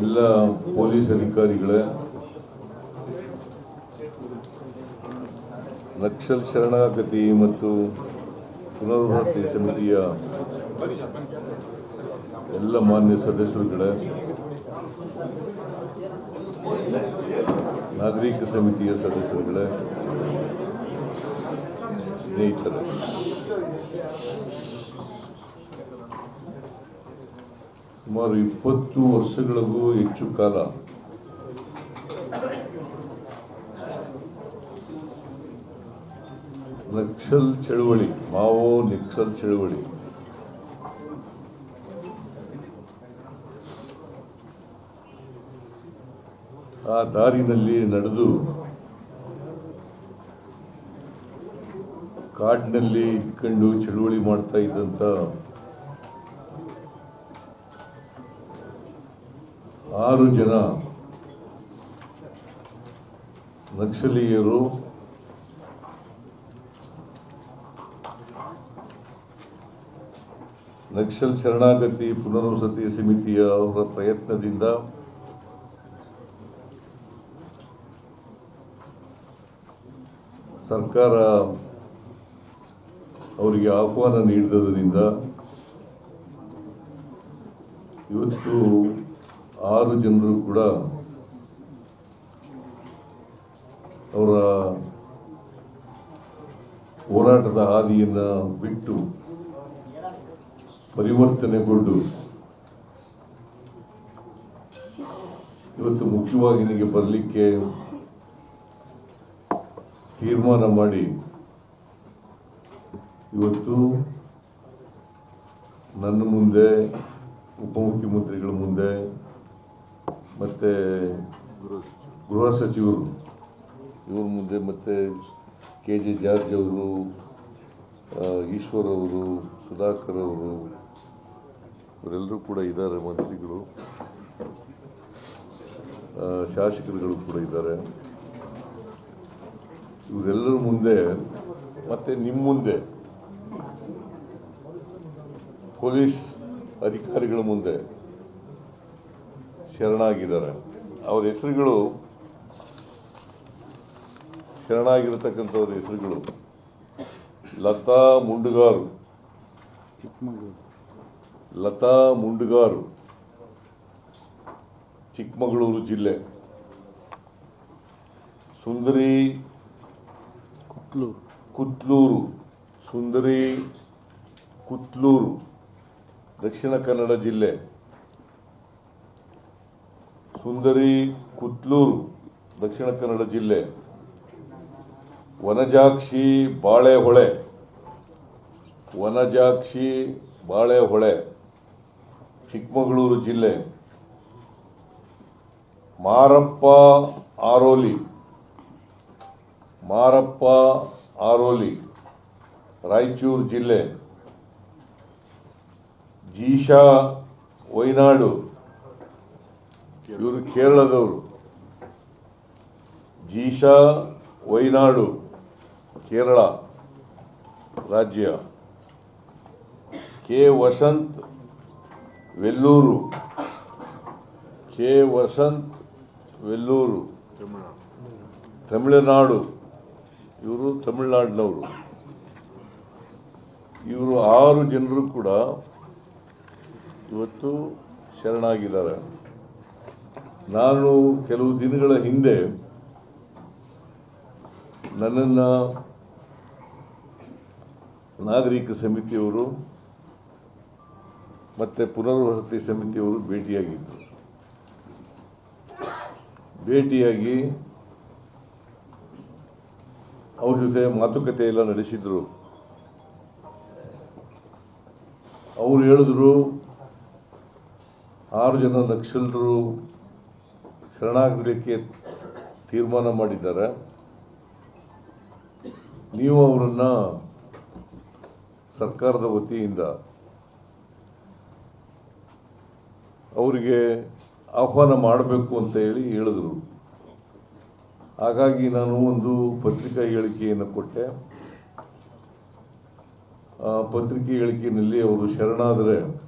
ಎಲ್ಲ ಪೊಲೀಸ್ ಅಧಿಕಾರಿಗಳೇ ನಕ್ಸಲ್ ಶರಣಾಗತಿ ಮತ್ತು ಪುನರ್ವಸತಿ ಸಮಿತಿಯ ಎಲ್ಲ ಮಾನ್ಯ ಸದಸ್ಯರುಗಳೇ, ನಾಗರಿಕ ಸಮಿತಿಯ ಸದಸ್ಯರುಗಳೇ, ಸ್ನೇಹಿತರೆ. ಸುಮಾರು ಇಪ್ಪತ್ತು ವರ್ಷಗಳಿಗೂ ಹೆಚ್ಚು ಕಾಲ ನಕ್ಸಲ್ ಚಳವಳಿ, ಮಾವೋ ನಕ್ಸಲ್ ಚಳವಳಿ. ಆ ದಾರಿನಲ್ಲಿ ನಡೆದು ಕಾಡಿನಲ್ಲಿ ಇದ್ಕೊಂಡು ಚಳುವಳಿ ಮಾಡ್ತಾ ಇದ್ದಂಥ ಆರು ಜನ ನಕ್ಸಲೀಯರು ನಕ್ಸಲ್ ಶರಣಾಗತಿ ಪುನರ್ವಸತಿ ಸಮಿತಿಯ ಅವರ ಪ್ರಯತ್ನದಿಂದ ಸರ್ಕಾರ ಅವರಿಗೆ ಆಹ್ವಾನ ನೀಡಿದ್ದರಿಂದ ಇವತ್ತು ಆರು ಜನರು ಕೂಡ ಅವರ ಹೋರಾಟದ ಹಾದಿಯನ್ನು ಬಿಟ್ಟು ಪರಿವರ್ತನೆಗೊಂಡು ಇವತ್ತು ಮುಖ್ಯವಾಗಿ ನಿಮಗೆ ಬರಲಿಕ್ಕೆ ತೀರ್ಮಾನ ಮಾಡಿ ಇವತ್ತು ನನ್ನ ಮುಂದೆ ಉಪಮುಖ್ಯಮಂತ್ರಿಗಳ ಮುಂದೆ ಮತ್ತು ಗೃಹ ಸಚಿವರು, ಇವ್ರ ಮುಂದೆ ಮತ್ತು ಕೆ ಜೆ ಜಾರ್ಜ್ ಅವರು ಈಶ್ವರ್ ಅವರು, ಸುಧಾಕರ್ ಅವರು, ಇವರೆಲ್ಲರೂ ಕೂಡ ಇದ್ದಾರೆ, ಮಂತ್ರಿಗಳು. ಶಾಸಕರುಗಳು ಕೂಡ ಇದ್ದಾರೆ. ಇವರೆಲ್ಲರ ಮುಂದೆ, ಮತ್ತು ನಿಮ್ಮ ಮುಂದೆ, ಪೊಲೀಸ್ ಅಧಿಕಾರಿಗಳ ಮುಂದೆ ಶರಣಾಗಿದ್ದಾರೆ. ಅವ್ರ ಹೆಸರುಗಳು ಶರಣಾಗಿರತಕ್ಕಂಥವ್ರ ಹೆಸರುಗಳು ಲತಾ ಮುಂಡುಗಾರು. ಲತಾ ಮುಂಡುಗಾರು, ಚಿಕ್ಕಮಗಳೂರು ಜಿಲ್ಲೆ. ಸುಂದರಿ ಕುತ್ಲೂರು. ಸುಂದರಿ ಕುತ್ಲೂರು, ದಕ್ಷಿಣ ಕನ್ನಡ ಜಿಲ್ಲೆ. ಸುಂದರಿ ಕುತ್ಲೂರು, ದಕ್ಷಿಣ ಕನ್ನಡ ಜಿಲ್ಲೆ. ವನಜಾಕ್ಷಿ ಬಾಳೆಹೊಳೆ. ವನಜಾಕ್ಷಿ ಬಾಳೆಹೊಳೆ, ಚಿಕ್ಕಮಗಳೂರು ಜಿಲ್ಲೆ. ಮಾರಪ್ಪ ಆರೋಲಿ. ಮಾರಪ್ಪ ಆರೋಲಿ, ರಾಯಚೂರು ಜಿಲ್ಲೆ. ಜೀಶಾ, ವೈನಾಡು. ಇವರು ಕೇರಳದವರು. ಜೀಶಾ, ವೈನಾಡು, ಕೇರಳ ರಾಜ್ಯ. ಕೆ. ವಸಂತ್, ವೆಲ್ಲೂರು. ಕೆ. ವಸಂತ್, ವೆಲ್ಲೂರು. ತಮಿಳುನಾಡು. ಇವರು ತಮಿಳುನಾಡಿನವರು. ಇವರು ಆರು ಜನರು ಕೂಡ ಇವತ್ತು ಶರಣಾಗಿದ್ದಾರೆ. ನಾನು ಕೆಲವು ದಿನಗಳ ಹಿಂದೆ ನನ್ನನ್ನು ನಾಗರಿಕ ಸಮಿತಿಯವರು ಮತ್ತು ಪುನರ್ವಸತಿ ಸಮಿತಿಯವರು ಭೇಟಿಯಾಗಿದ್ದರು ಭೇಟಿಯಾಗಿ ಅವ್ರ ಜೊತೆ ಮಾತುಕತೆ ಎಲ್ಲ ನಡೆಸಿದ್ರು. ಅವರು ಹೇಳಿದ್ರು, ಆರು ಜನ ನಕ್ಸಲರು ಶರಣಾಗಲಿಕ್ಕೆ ತೀರ್ಮಾನ ಮಾಡಿದ್ದಾರೆ. ನೀವು ಅವರನ್ನು ಸರ್ಕಾರದ ವತಿಯಿಂದ ಅವರಿಗೆ ಆಹ್ವಾನ ಮಾಡಬೇಕು ಅಂತ ಹೇಳಿ ಹೇಳಿದ್ರು. ಹಾಗಾಗಿ ನಾನು ಒಂದು ಪತ್ರಿಕಾ ಹೇಳಿಕೆಯನ್ನು ಕೊಟ್ಟೆ. ಪತ್ರಿಕೆ ಹೇಳಿಕೆಯಲ್ಲಿ ಅವರು ಶರಣಾದರೆ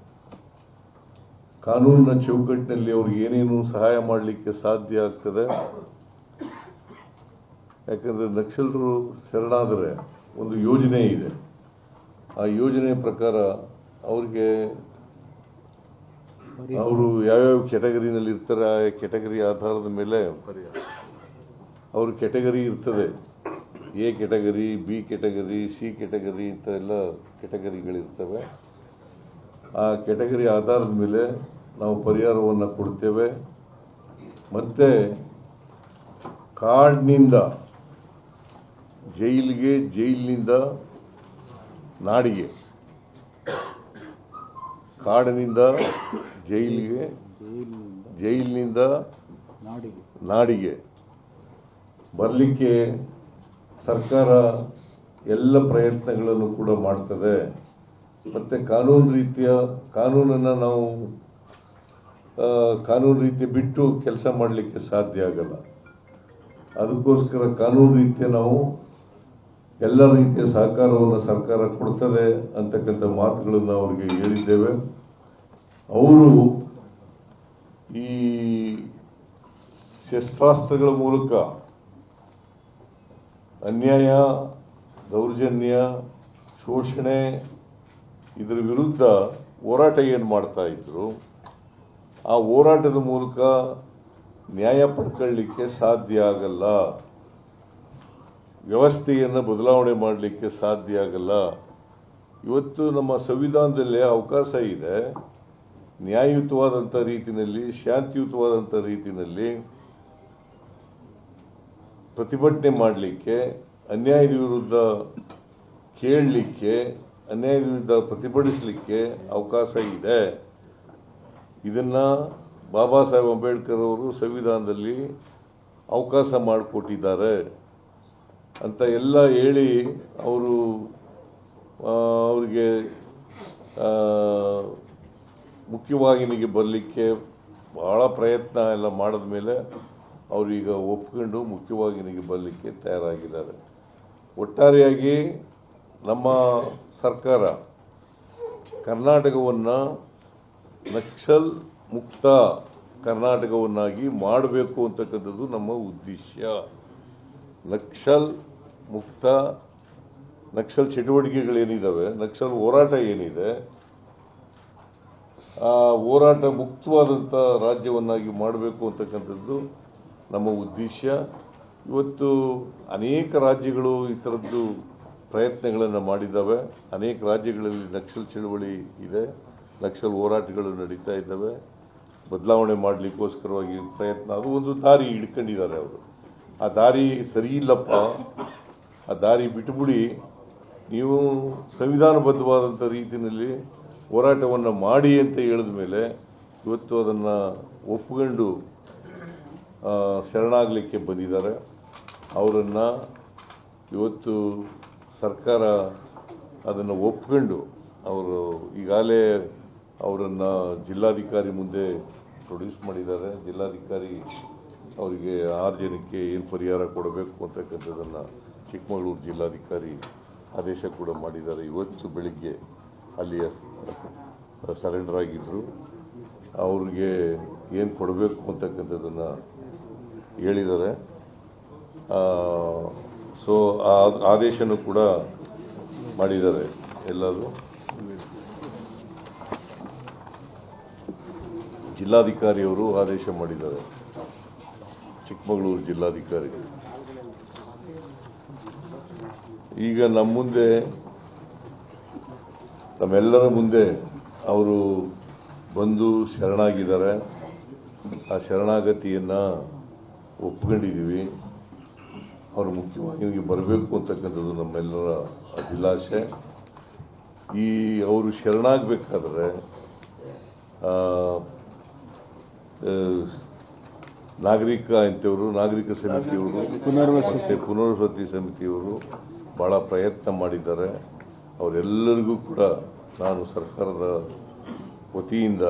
ಕಾನೂನಿನ ಚೌಕಟ್ಟಿನಲ್ಲಿ ಅವ್ರಿಗೆ ಏನೇನು ಸಹಾಯ ಮಾಡಲಿಕ್ಕೆ ಸಾಧ್ಯ ಆಗ್ತದೆ? ಯಾಕಂದರೆ ನಕ್ಸಲರು ಶರಣಾದರೆ ಒಂದು ಯೋಜನೆ ಇದೆ. ಆ ಯೋಜನೆ ಪ್ರಕಾರ ಅವ್ರಿಗೆ ಅವರು ಯಾವ್ಯಾವ ಕೆಟಗರಿನಲ್ಲಿ ಇರ್ತಾರೆ, ಆ ಕೆಟಗರಿ ಆಧಾರದ ಮೇಲೆ ಅವ್ರ ಕೆಟಗರಿ ಇರ್ತದೆ. A category B category C category ಇಂಥ ಎಲ್ಲ ಕೆಟಗರಿಗಳಿರ್ತವೆ ಆ ಕೆಟಗರಿ ಆಧಾರದ ಮೇಲೆ ನಾವು ಪರಿಹಾರವನ್ನು ಕೊಡ್ತೇವೆ. ಮತ್ತು ಕಾರ್ಡ್ನಿಂದ ಜೈಲಿಗೆ, ಜೈಲಿನಿಂದ ನಾಡಿಗೆ. ಕಾಡಿನಿಂದ, ಜೈಲಿಗೆ, ಜೈಲಿನಿಂದ ನಾಡಿಗೆ ನಾಡಿಗೆ. ಬರಲಿಕ್ಕೆ ಸರ್ಕಾರ ಎಲ್ಲ ಪ್ರಯತ್ನಗಳನ್ನು ಕೂಡ ಮಾಡ್ತದೆ. ಮತ್ತು ಕಾನೂನು ರೀತಿಯ ಕಾನೂನನ್ನು ನಾವು ಕಾನೂನು ರೀತಿ ಬಿಟ್ಟು ಕೆಲಸ ಮಾಡಲಿಕ್ಕೆ ಸಾಧ್ಯ ಆಗಲ್ಲ. ಅದಕ್ಕೋಸ್ಕರ ಕಾನೂನು ರೀತಿಯ ನಾವು ಎಲ್ಲ ರೀತಿಯ ಸಹಕಾರವನ್ನು ಸರ್ಕಾರ ಕೊಡ್ತದೆ ಅಂತಕ್ಕಂಥ ಮಾತುಗಳನ್ನು ಅವರಿಗೆ ಹೇಳಿದ್ದೇವೆ. ಅವರು ಈ ಶಸ್ತ್ರಾಸ್ತ್ರಗಳ ಮೂಲಕ ಅನ್ಯಾಯ, ದೌರ್ಜನ್ಯ, ಶೋಷಣೆ ಇದರ ವಿರುದ್ಧ ಹೋರಾಟ ಏನು ಮಾಡ್ತಾ ಇದ್ರು, ಆ ಹೋರಾಟದ ಮೂಲಕ ನ್ಯಾಯ ಪಡ್ಕೊಳ್ಳಿಕ್ಕೆ ಸಾಧ್ಯ ಆಗಲ್ಲ. ವ್ಯವಸ್ಥೆಯನ್ನು ಬದಲಾವಣೆ ಮಾಡಲಿಕ್ಕೆ ಸಾಧ್ಯ ಆಗಲ್ಲ. ಇವತ್ತು ನಮ್ಮ ಸಂವಿಧಾನದಲ್ಲಿ ಅವಕಾಶ ಇದೆ. ನ್ಯಾಯಯುತವಾದಂಥ ರೀತಿಯಲ್ಲಿ ಶಾಂತಿಯುತವಾದಂಥ ರೀತಿಯಲ್ಲಿ ಪ್ರತಿಭಟನೆ ಮಾಡಲಿಕ್ಕೆ, ಅನ್ಯಾಯದ ವಿರುದ್ಧ ಕೇಳಲಿಕ್ಕೆ ಅನ್ಯಾಯದ ವಿರುದ್ಧ ಪ್ರತಿಭಟಿಸಲಿಕ್ಕೆ ಅವಕಾಶ ಇದೆ. ಇದನ್ನು ಬಾಬಾ ಸಾಹೇಬ್ ಅಂಬೇಡ್ಕರ್ ಅವರು ಸಂವಿಧಾನದಲ್ಲಿ ಅವಕಾಶ ಮಾಡಿಕೊಟ್ಟಿದ್ದಾರೆ ಅಂತ ಎಲ್ಲ ಹೇಳಿ ಅವರು ಅವರಿಗೆ ಮುಖ್ಯವಾಹಿನಿಗೆ ಬರಲಿಕ್ಕೆ ಭಾಳ ಪ್ರಯತ್ನ ಎಲ್ಲ ಮಾಡಿದ ಮೇಲೆ ಅವರೀಗ ಒಪ್ಕೊಂಡು ಮುಖ್ಯವಾಹಿನಿಗೆ ಬರಲಿಕ್ಕೆ ತಯಾರಾಗಿದ್ದಾರೆ. ಒಟ್ಟಾರೆಯಾಗಿ ನಮ್ಮ ಸರ್ಕಾರ ಕರ್ನಾಟಕವನ್ನು ನಕ್ಸಲ್ ಮುಕ್ತ ಕರ್ನಾಟಕವನ್ನಾಗಿ ಮಾಡಬೇಕು ಅಂತಕ್ಕಂಥದ್ದು ನಮ್ಮ ಉದ್ದೇಶ. ನಕ್ಸಲ್ ಮುಕ್ತ, ನಕ್ಸಲ್ ಚಟುವಟಿಕೆಗಳೇನಿದ್ದಾವೆ ನಕ್ಸಲ್ ಹೋರಾಟ ಏನಿದೆ, ಆ ಹೋರಾಟ ಮುಕ್ತವಾದಂಥ ರಾಜ್ಯವನ್ನಾಗಿ ಮಾಡಬೇಕು ಅಂತಕ್ಕಂಥದ್ದು ನಮ್ಮ ಉದ್ದೇಶ. ಇವತ್ತು ಅನೇಕ ರಾಜ್ಯಗಳು ಈ ಥರದ್ದು ಪ್ರಯತ್ನಗಳನ್ನು ಮಾಡಿದ್ದಾವೆ ಅನೇಕ ರಾಜ್ಯಗಳಲ್ಲಿ ನಕ್ಸಲ್ ಚಳುವಳಿ ಇದೆ. ನಕ್ಸಲ್ ಹೋರಾಟಗಳು ನಡೀತಾ ಇದ್ದಾವೆ. ಬದಲಾವಣೆ ಮಾಡಲಿಕ್ಕೋಸ್ಕರವಾಗಿ ಪ್ರಯತ್ನ. ಅದು ಒಂದು ದಾರಿ ಹಿಡ್ಕೊಂಡಿದ್ದಾರೆ ಅವರು. ಆ ದಾರಿ ಸರಿ ಇಲ್ಲಪ್ಪ. ಆ ದಾರಿ ಬಿಟ್ಬಿಡಿ. ನೀವು ಸಂವಿಧಾನಬದ್ಧವಾದಂಥ ರೀತಿಯಲ್ಲಿ ಹೋರಾಟವನ್ನು ಮಾಡಿ ಅಂತ ಹೇಳಿದ ಮೇಲೆ ಇವತ್ತು ಅದನ್ನು ಒಪ್ಪಿಕೊಂಡು ಶರಣಾಗಲಿಕ್ಕೆ ಬಂದಿದ್ದಾರೆ. ಅವರನ್ನು ಇವತ್ತು ಸರ್ಕಾರ ಅದನ್ನು ಒಪ್ಕೊಂಡು ಅವರು ಈಗಾಗಲೇ ಅವರನ್ನು ಜಿಲ್ಲಾಧಿಕಾರಿ ಮುಂದೆ ಪ್ರೊಡ್ಯೂಸ್ ಮಾಡಿದ್ದಾರೆ. ಜಿಲ್ಲಾಧಿಕಾರಿ ಅವರಿಗೆ ಆರು ಜನಕ್ಕೆ ಏನು ಪರಿಹಾರ ಕೊಡಬೇಕು ಅಂತಕ್ಕಂಥದ್ದನ್ನು ಚಿಕ್ಕಮಗಳೂರು ಜಿಲ್ಲಾಧಿಕಾರಿ ಆದೇಶ ಕೂಡ ಮಾಡಿದ್ದಾರೆ. ಇವತ್ತು ಬೆಳಿಗ್ಗೆ ಅಲ್ಲಿಯ ಸರೆಂಡರ್ ಆಗಿದ್ದರು ಅವ್ರಿಗೆ ಏನು ಕೊಡಬೇಕು ಅಂತಕ್ಕಂಥದ್ದನ್ನು ಹೇಳಿದ್ದಾರೆ. ಸೊ ಆ ಆದೇಶನೂ ಕೂಡ ಮಾಡಿದ್ದಾರೆ ಎಲ್ಲರೂ. ಜಿಲ್ಲಾಧಿಕಾರಿಯವರು ಆದೇಶ ಮಾಡಿದ್ದಾರೆ. ಚಿಕ್ಕಮಗಳೂರು ಜಿಲ್ಲಾಧಿಕಾರಿ ಈಗ ನಮ್ಮ ಮುಂದೆ ನಮ್ಮೆಲ್ಲರ ಮುಂದೆ ಅವರು ಬಂದು ಶರಣಾಗಿದ್ದಾರೆ. ಆ ಶರಣಾಗತಿಯನ್ನು ಒಪ್ಕೊಂಡಿದ್ದೀವಿ. ಅವರು ಮುಖ್ಯವಾಗಿ ಬರಬೇಕು ಅಂತಕ್ಕಂಥದ್ದು ನಮ್ಮೆಲ್ಲರ ಅಭಿಲಾಷೆ ಈ ಅವರು ಶರಣಾಗಬೇಕಾದ್ರೆ ನಾಗರಿಕ ಅಂತವರು ನಾಗರಿಕ ಸಮಿತಿಯವರು ಪುನರ್ವಸತಿ. ಪುನರ್ವಸತಿ ಸಮಿತಿಯವರು ಭಾಳ ಪ್ರಯತ್ನ ಮಾಡಿದ್ದಾರೆ ಅವರೆಲ್ಲರಿಗೂ ಕೂಡ ನಾನು ಸರ್ಕಾರದ ವತಿಯಿಂದ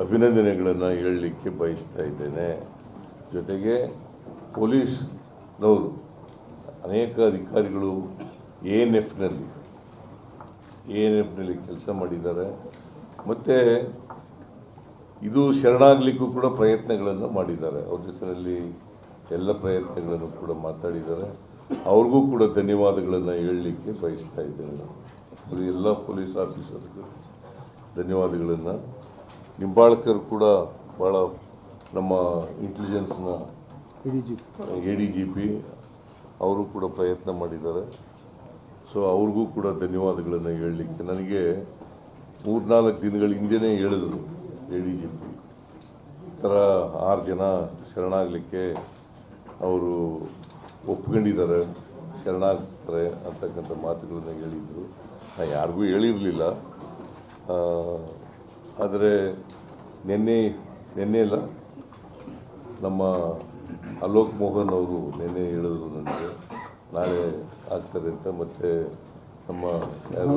ಅಭಿನಂದನೆಗಳನ್ನು ಹೇಳಲಿಕ್ಕೆ ಬಯಸ್ತಾ ಇದ್ದೇನೆ ಜೊತೆಗೆ ಪೊಲೀಸ್ನವರು ಅನೇಕ ಅಧಿಕಾರಿಗಳು ಎ ಎನ್ ಎಫ್ನಲ್ಲಿ ಎ ಎನ್ ಎಫ್ನಲ್ಲಿ ಕೆಲಸ ಮಾಡಿದ್ದಾರೆ. ಮತ್ತು ಇದು ಶರಣಾಗಲಿಕ್ಕೂ ಕೂಡ ಪ್ರಯತ್ನಗಳನ್ನು ಮಾಡಿದ್ದಾರೆ. ಅವ್ರ ಜೊತೆಯಲ್ಲಿ ಎಲ್ಲ ಪ್ರಯತ್ನಗಳನ್ನು ಕೂಡ ಮಾತಾಡಿದ್ದಾರೆ. ಅವ್ರಿಗೂ ಕೂಡ ಧನ್ಯವಾದಗಳನ್ನು ಹೇಳಲಿಕ್ಕೆ ಬಯಸ್ತಾ ಇದ್ದೇನೆ ನಾನು. ಅದು ಎಲ್ಲ ಪೊಲೀಸ್ ಆಫೀಸರ್ಗೂ ಧನ್ಯವಾದಗಳನ್ನು. ನಿಂಬಾಳ್ಕರ್ ಕೂಡ ಭಾಳ ನಮ್ಮ ಇಂಟೆಲಿಜೆನ್ಸ್ನ ಎ ಡಿ ಜಿ ಪಿ ಅವರು ಕೂಡ ಪ್ರಯತ್ನ ಮಾಡಿದ್ದಾರೆ. ಸೊ ಅವ್ರಿಗೂ ಕೂಡ ಧನ್ಯವಾದಗಳನ್ನು ಹೇಳಲಿಕ್ಕೆ. ನನಗೆ ಮೂರ್ನಾಲ್ಕು ದಿನಗಳ ಹಿಂದೆನೇ ಹೇಳಿದರು ಎ ಡಿ ಜಿ ಪಿ ಈ ಥರ ಆರು ಜನ ಶರಣಾಗಲಿಕ್ಕೆ ಅವರು ಒಪ್ಕೊಂಡಿದ್ದಾರೆ, ಶರಣಾಗ್ತಾರೆ ಅಂತಕ್ಕಂಥ ಮಾತುಗಳನ್ನು ಹೇಳಿದರು. ನಾನು ಯಾರಿಗೂ ಹೇಳಿರಲಿಲ್ಲ. ಆದರೆ ನಿನ್ನೆ ನಿನ್ನೆ ಇಲ್ಲ ನಮ್ಮ ಅಲೋಕ್ ಮೋಹನ್ ಅವರು ನಿನ್ನೆ ಹೇಳಿದ್ರು ನನಗೆ. ನಾಳೆ ಆಗ್ತಾರೆ ಅಂತ ಮತ್ತು ನಮ್ಮ ಯಾರು?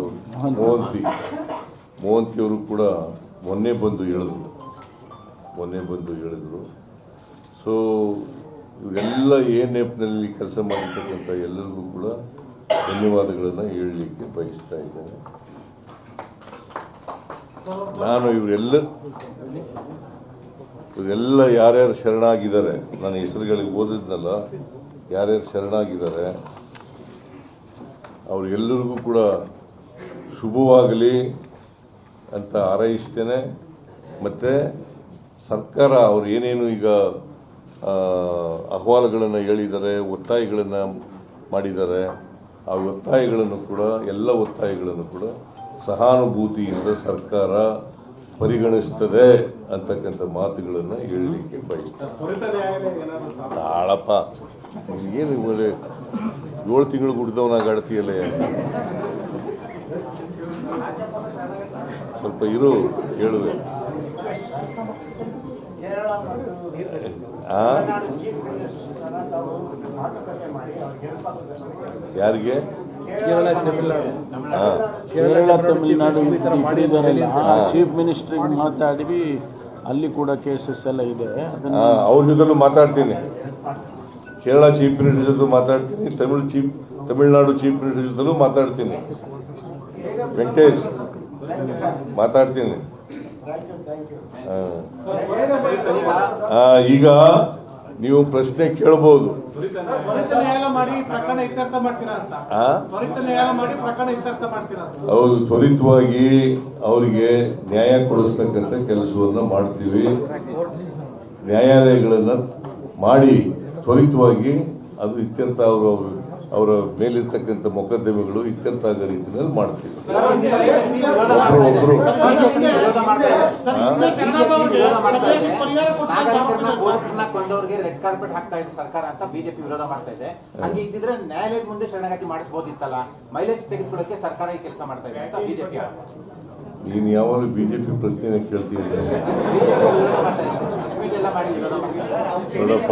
ಮೋಹಂತಿ. ಮೋಹಂತಿ ಅವರು ಕೂಡ ಮೊನ್ನೆ ಬಂದು ಹೇಳಿದ್ರು. ಮೊನ್ನೆ ಬಂದು ಹೇಳಿದ್ರು. ಸೊ ಇವರೆಲ್ಲ ಎ ನೆಪ್ನಲ್ಲಿ ಕೆಲಸ ಮಾಡಿರ್ತಕ್ಕಂಥ ಎಲ್ಲರಿಗೂ ಕೂಡ ಧನ್ಯವಾದಗಳನ್ನು ಹೇಳಲಿಕ್ಕೆ ಬಯಸ್ತಾ ಇದ್ದೇನೆ. ನಾನು ಇವರೆಲ್ಲ ಇವರೆಲ್ಲ ಯಾರ್ಯಾರು ಶರಣಾಗಿದ್ದಾರೆ ನನ್ನ ಹೆಸರುಗಳಿಗೆ ಓದಿದ್ನಲ್ಲ, ಯಾರ್ಯಾರು ಶರಣಾಗಿದ್ದಾರೆ, ಅವ್ರಿಗೆಲ್ಲರಿಗೂ ಕೂಡ ಶುಭವಾಗಲಿ ಅಂತ ಹಾರೈಸ್ತೇನೆ. ಮತ್ತು ಸರ್ಕಾರ ಅವ್ರು ಏನೇನು ಈಗ ಅಹವಾಲುಗಳನ್ನು ಹೇಳಿದ್ದಾರೆ, ಒತ್ತಾಯಗಳನ್ನು ಮಾಡಿದ್ದಾರೆ, ಆ ಒತ್ತಾಯಗಳನ್ನು ಕೂಡ, ಎಲ್ಲ ಒತ್ತಾಯಗಳನ್ನು ಕೂಡ ಸಹಾನುಭೂತಿಯಿಂದ ಸರ್ಕಾರ ಪರಿಗಣಿಸ್ತದೆ ಅಂತಕ್ಕಂಥ ಮಾತುಗಳನ್ನು ಹೇಳಲಿಕ್ಕೆ ಬಯಸ್ತಾರೆ ತಾಳಪ್ಪ ಏನು ಒಳ್ಳೆ ಏಳು ತಿಂಗಳು ಗುಡ್ದವನಾಗ ಆಡ್ತೀಯಲ್ಲ ಸ್ವಲ್ಪ ಇರು, ಕೇಳುವೆ. ಆ? ಯಾರಿಗೆ? ಕೇರಳ ತಮಿಳುನಾಡು. ಇಬ್ಬರಿದಾರಲ್ಲ ಚೀಫ್ ಮಿನಿಸ್ಟ್ರಿಗೆ ಮಾತಾಡಿ ಅಲ್ಲಿ ಕೂಡ ಕೇಸಸ್ ಎಲ್ಲ ಇದೆ. ಅವ್ರ ಜೊತೆ ಮಾತಾಡ್ತೀನಿ. ಕೇರಳ ಚೀಫ್ ಮಿನಿಸ್ಟರ್ ಜೊತೆ ಮಾತಾಡ್ತೀನಿ Tamil chief Tamil Nadu chief minister ಜೊತೆಲೂ ಮಾತಾಡ್ತೀನಿ. ವೆಂಕಟೇಶ್ ಮಾತಾಡ್ತೀನಿ. ಈಗ ನೀವು ಪ್ರಶ್ನೆ ಕೇಳ್ಬೋದು. ಹೌದು ತ್ವರಿತವಾಗಿ ಅವರಿಗೆ ನ್ಯಾಯ ಕೊಡಿಸ್ತಕ್ಕಂಥ ಕೆಲಸವನ್ನು ಮಾಡ್ತೀವಿ. ನ್ಯಾಯಾಲಯಗಳನ್ನು ಮಾಡಿ ತ್ವರಿತವಾಗಿ ಅದು ಇತ್ಯರ್ಥ ಅವರು ಅವರ ಮೇಲಿರ್ತಕ್ಕಂಥ ಮೊಕದ್ದಮೆಗಳು ಇತ್ಯರ್ಥ ಆಗೋ ರೀತಿಯಲ್ಲಿ ಮಾಡ್ತೀವಿ. ಬಿಜೆಪಿ ಇದ್ದಿದ್ರೆ ನ್ಯಾಯಾಲಯದ ಮುಂದೆ ಶರಣಾಗತಿ ಮಾಡಿಸಬಹುದಿತ್ತಲ್ಲ ಮೈಲೇಜ್ ತೆಗೆದುಕೊಳ್ಳಕ್ಕೆ ಸರ್ಕಾರ ಈ ಕೆಲಸ ಮಾಡ್ತಾ ಇದೆ ಅಂತ ಬಿಜೆಪಿ ನೀನು ಯಾವಾಗಲೂ ಬಿ ಜೆ ಪಿ ಪ್ರಶ್ನೆನ ಕೇಳ್ತೀನಿ ನೋಡಪ್ಪ.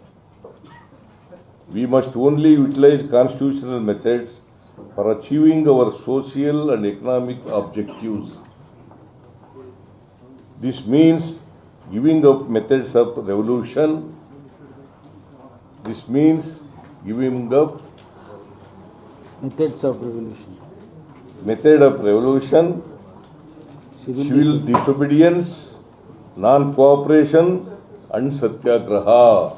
We must only utilize constitutional methods for achieving our social and economic objectives. This means giving up methods of revolution. This means giving up methods of revolution. Method of revolution, civil, civil disobedience, non-cooperation and satyagraha.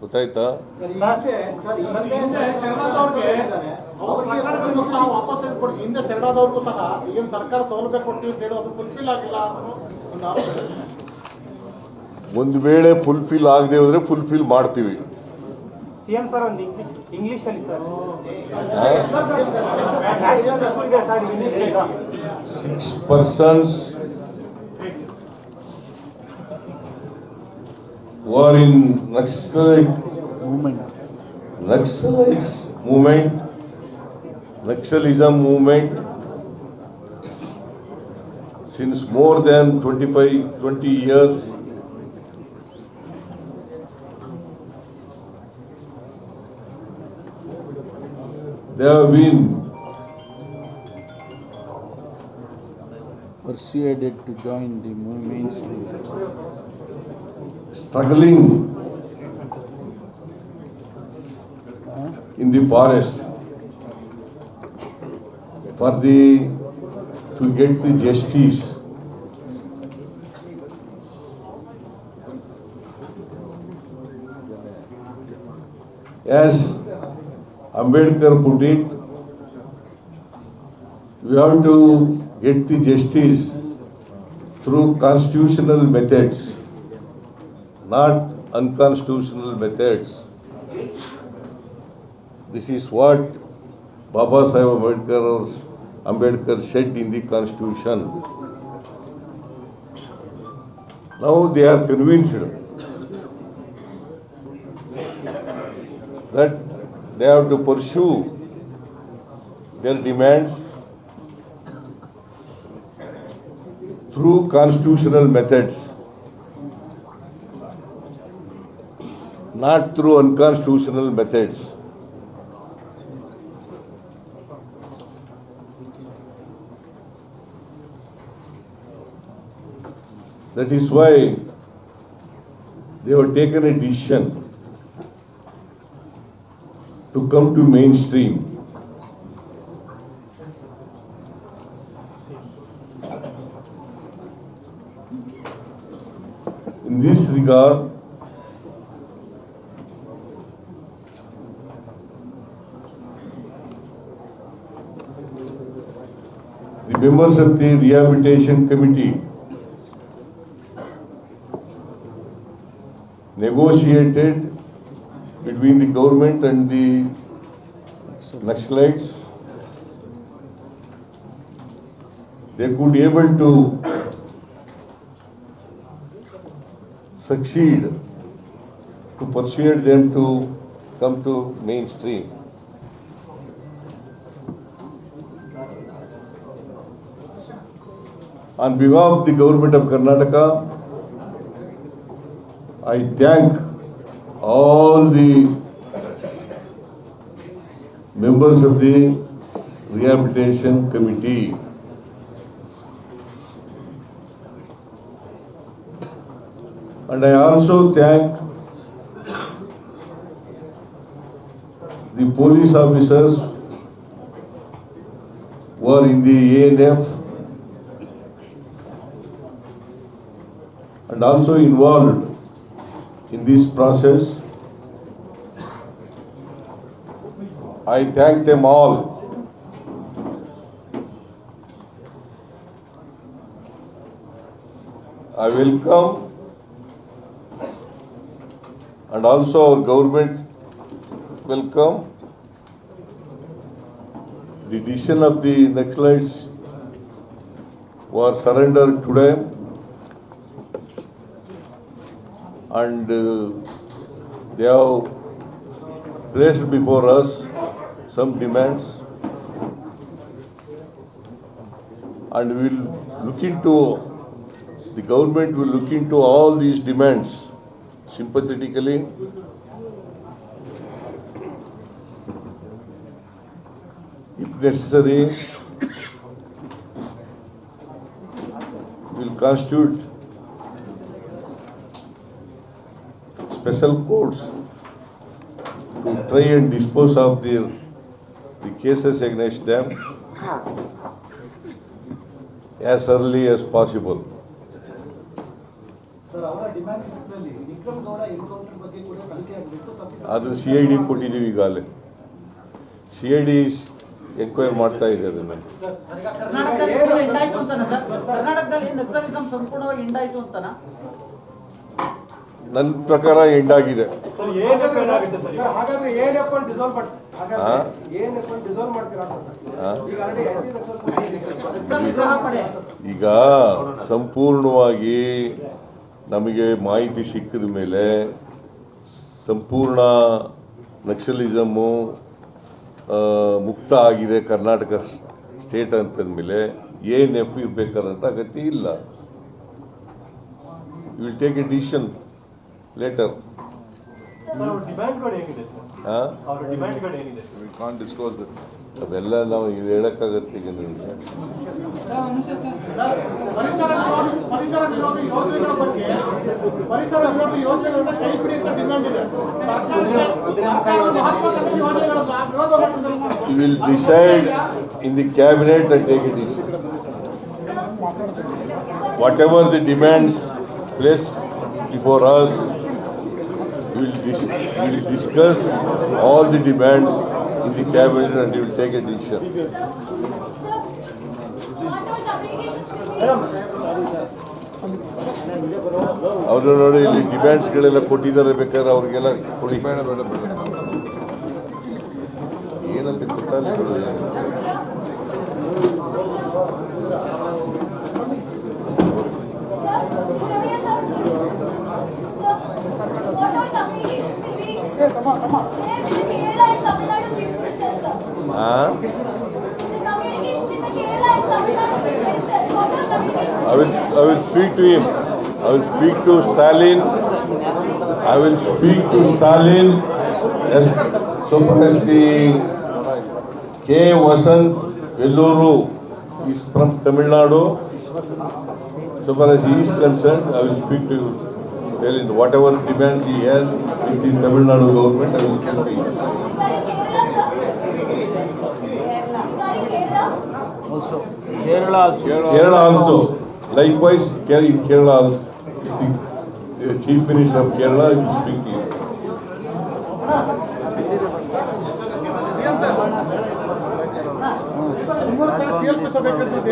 ಗೊತ್ತಾಯ್ತಾ? ಒಂದು ವೇಳೆ fulfil ಆಗದೆ ಹೋದ್ರೆ fulfil ಮಾಡ್ತೀವಿ. CM sir war in Naxalite movement, Naxalites movement, Naxalism movement. Since more than 25, 20 years, they have been persuaded to join the mainstream struggling in the forest for the to get the justice. As Ambedkar put it, we have to get the justice through constitutional methods not unconstitutional methods. This is what Baba Sahib Ambedkar, Ambedkar said in the constitution. Now they are convinced that they have to pursue their demands through constitutional methods. Not through unconstitutional methods. That is why they have taken a decision to come to mainstream. In this regard, the members of the rehabilitation committee negotiated between the government and the Naxalites. They could be able to succeed to persuade them to come to mainstream. On behalf of the government of Karnataka, I thank all the members of the rehabilitation committee. And I also thank the police officers who are in the ANF and also involved in this process. I thank them all. I welcome and also our government welcome the decision of the Naxalites who are surrendered today and uh, they have placed before us some demands. And we will look into the government will look into all these demands sympathetically. If necessary will constitute special courts to try and dispose of their, the cases against them as early as possible. ಅದನ್ನು C I D ಕೊಟ್ಟಿದ್ದೀವಿ ಈಗಾಗಲೇ. C I D enquire ಮಾಡ್ತಾ ಇದೆ ಅದನ್ನ. ಕರ್ನಾಟಕದಲ್ಲಿ full ಎಂಡಾಯ್ತು ಅಂತಾನ sir ಕರ್ನಾಟಕದಲ್ಲಿ ನಕ್ಸಲಿಸಂ ಸಂಪೂರ್ಣವಾಗಿ ಎಂಡಾಯ್ತು ಅಂತಾನ? ನನ್ನ ಪ್ರಕಾರ ಎಂಡ್ ಆಗಿದೆ ಈಗ? ಅಂತ ಸಂಪೂರ್ಣವಾಗಿ ನಮಗೆ ಮಾಹಿತಿ ಸಿಕ್ಕಿದ ಮೇಲೆ ಸಂಪೂರ್ಣ ನಕ್ಸಲಿಸಮು ಮುಕ್ತ ಆಗಿದೆ ಕರ್ನಾಟಕ ಸ್ಟೇಟ್ ಅಂತಂದಮೇಲೆ ಏನು ಎಫ್ ಇರಬೇಕಾದಂಥ ಅಗತ್ಯ ಇಲ್ಲ. You will take a decision later sir ಅವ್ರ ಡಿಮ್ಯಾಂಡ್ಗಳು ಏನಿದೆ ಸರ್ ಹಾಂ ಅವ್ರ ಡಿಮ್ಯಾಂಡ್ಗಳು ಏನಿದೆ ಸರ್ ಅವೆಲ್ಲ ನಾವು ಇಲ್ಲಿ ಹೇಳೋಕ್ಕಾಗತ್ತೆ ಈಗ ನಿಮಗೆ. ಪರಿಸರ ವಿರೋಧಿ ಪರಿಸರ ವಿರೋಧಿ ಯೋಜನೆಗಳ ಬಗ್ಗೆ ಪರಿಸರ ವಿರೋಧಿ ಯೋಜನೆಗಳನ್ನ ಕೈ ಬಿಡಿ ಅಂತ ಡಿಮ್ಯಾಂಡ್ ಇದೆ. ಸರ್ಕಾರಕ್ಕೆ ಸರ್ಕಾರ ಮಹತ್ವಾಕಾಂಕ್ಷಿ ಯೋಜನೆಗಳನ್ನ ವಿರೋಧ ಮಾಡ್ತಿದ್ದಾರೆ sir. You will decide in the cabinet and take it decision whatever the demands placed before us, we will, dis- we'll discuss all the demands in the cabinet and we will take a decision. ಅವರು ನೋಡಿ ಇಲ್ಲಿ ಡಿಮ್ಯಾಂಡ್ಸ್ಗಳೆಲ್ಲ ಕೊಟ್ಟಿದ್ದಾರೆ ಬೇಕಾದ್ರೆ ಅವ್ರಿಗೆಲ್ಲ ಕೊಡಿ ಏನಂತ ಗೊತ್ತಾಗಲಿಲ್ಲ I will, I will speak to him. I will speak to Stalin. I will speak to Stalin far as the K. Vasant Velluru is from Tamil Nadu. So far as he is concerned, I will speak to Stalin. Whatever demands he has with the Tamil Nadu government, I will speak to him. Also Kerala also Kerala also. Likewise, Kerala, in Kerala also. The, the chief minister of Kerala will speak to you. ಹದಿಮೂರಕ್ಕೆ ಸಿಎಲ್ಪಿಸಬೇಕಂತಿದ್ದು